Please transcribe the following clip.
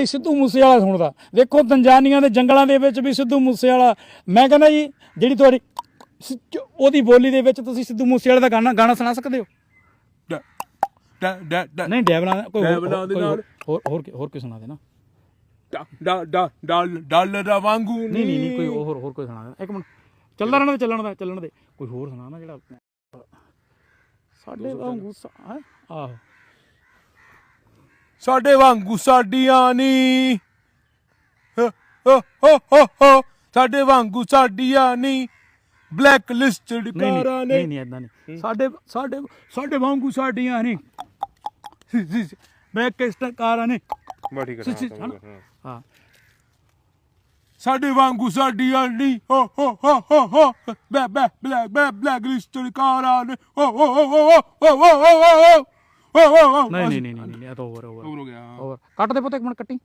ਹੀ ਸਿੱਧੂ ਮੂਸੇ ਵਾਲਾ ਸੁਣਦਾ। ਵੇਖੋ ਤੰਜਾਨੀਆਂ ਦੇ ਜੰਗਲਾਂ ਦੇ ਵਿੱਚ ਵੀ ਸਿੱਧੂ ਮੂਸੇ ਵਾਲਾ ਮੈਂ ਕਹਿੰਦਾ ਜੀ ਜਿਹੜੀ ਤੁਹਾਡੀ ਉਹਦੀ ਬੋਲੀ ਦੇ ਵਿੱਚ ਤੁਸੀਂ ਸਿੱਧੂ ਮੂਸੇ ਵਾਲੇ ਦਾ ਗਾਣਾ ਗਾਣਾ ਸੁਣਾ ਸਕਦੇ ਹੋ? ਨਹੀਂ ਡੈਵਲਾਂ ਦਾ ਕੋਈ ਹੋਰ-। ਹੋਰ ਹੋਰ ਕੋਈ ਸੁਣਾ ਦੇਣਾ ਡ- ਡ- ਡ- ਡਾਲ- ਡਾਲਰਾਂ ਵਾਂਗੂ ਨਹੀਂ ਨਹੀਂ ਨਹੀਂ ਕੋਈ ਹੋਰ ਹੋਰ ਕੋਈ ਸੁਣਾ ਦੇਣਾ ਇੱਕ ਮਿੰਟ। ਚੱਲਦਾ ਰਹਿਣਾ ਤੇ ਚੱਲਣ ਦਾ ਚੱਲਣ ਦੇ। ਕੋਈ ਹੋਰ ਸੁਣਾ ਨਾ ਜਿਹੜਾ ਸਾਡੇ ਵਾਂਗੂ? ਆਹੋ। ਸਾਡੇ ਵਾਂਗੂ ਸਾਡੀਆਂ ਨੀ ਹੋ ਹੋ ਹੋ ਹੋ ਹੋ ਸਾਡੇ ਵਾਂਗੂ ਸਾਡੀਆਂ ਨੀ ਬਲੈਕ ਲਿਸਟਡ ਨਹੀਂ ਨਹੀਂ ਕਾਰਾਂ ਨਹੀਂ ਨੇ ਨਹੀਂ ਇਦਾਂ ਨਹੀਂ ਸਾਡੇ ਸਾਡੇ ਸਾਡੇ ਵਾਂਗੂ ਸਾਡੀਆਂ ਨਹੀਂ ਬੈਕ ਕਿਸਟ ਕਾਰਾਂ ਨੇ ਬਾ ਠੀਕ? ਹਾਂ ਸਾਡੇ ਵਾਂਗੂ ਸਾਡੀਆਂ ਨੀ ਹੋ ਹੋ ਹੋ ਹੋ ਹੋ ਬੈ ਬੈ ਬਲੈਕ ਬੈ ਬਲੈਕ ਲਿਸਟਡ ਕਾਰਾਂ ਨੇ ਹੋ ਹੋ ਹੋ ਹੋ ਹੋ ਹੋ ਹੋ ਹੋ ਹੋ ਹੋ ਹੋ ਨਹੀਂ ਨਹੀਂ ਨਹੀਂ ਨਹੀਂ ਨਹੀਂ ਇਹ ਤਾਂ ਓਵਰ ਓਵਰ ਹੋ ਗਿਆ ਓਵਰ ਕੱਟ ਦੇ ਪੁੱਤ ਇੱਕ ਮਿੰਟ ਕੱਟੀ